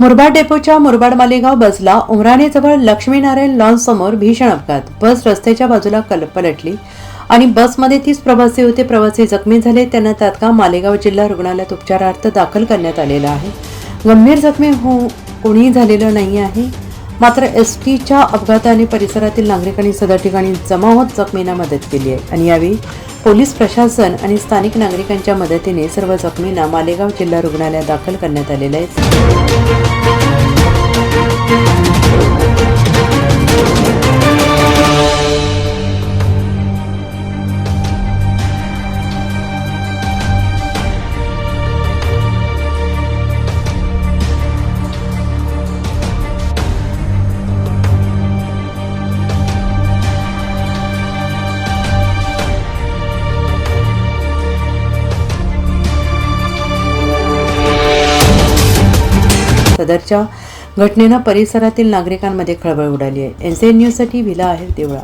मुरबाड डेपोच्या मुरबाड मालेगाव बसला उमराणेजवळ लक्ष्मीनारायण लॉन्च समोर भीषण अपघात. बस रस्त्याच्या बाजूला कल पलटली आणि बसमध्ये तीस प्रवासी होते. प्रवासी जखमी झाले. त्यांना तात्काळ मालेगाव जिल्हा रुग्णालयात उपचारार्थ दाखल करण्यात आलेलं आहे. गंभीर जखमी हो कोणीही झालेलं नाही आहे. मात्र एस टीच्या अपघाताने परिसरातील नागरिकांनी सदर ठिकाणी जमा होत जखमींना मदत केली आहे. आणि यावेळी पोलीस प्रशासन आणि स्थानिक नागरिकांच्या मदतीने सर्व जखमींना मालेगाव जिल्हा रुग्णालयात दाखल करण्यात आलेलं आहे. सदरच्या घटनेनं परिसरातील नागरिकांमध्ये खळबळ उडाली आहे. एन सी एन न्यूजसाठी विला आहे देवळा.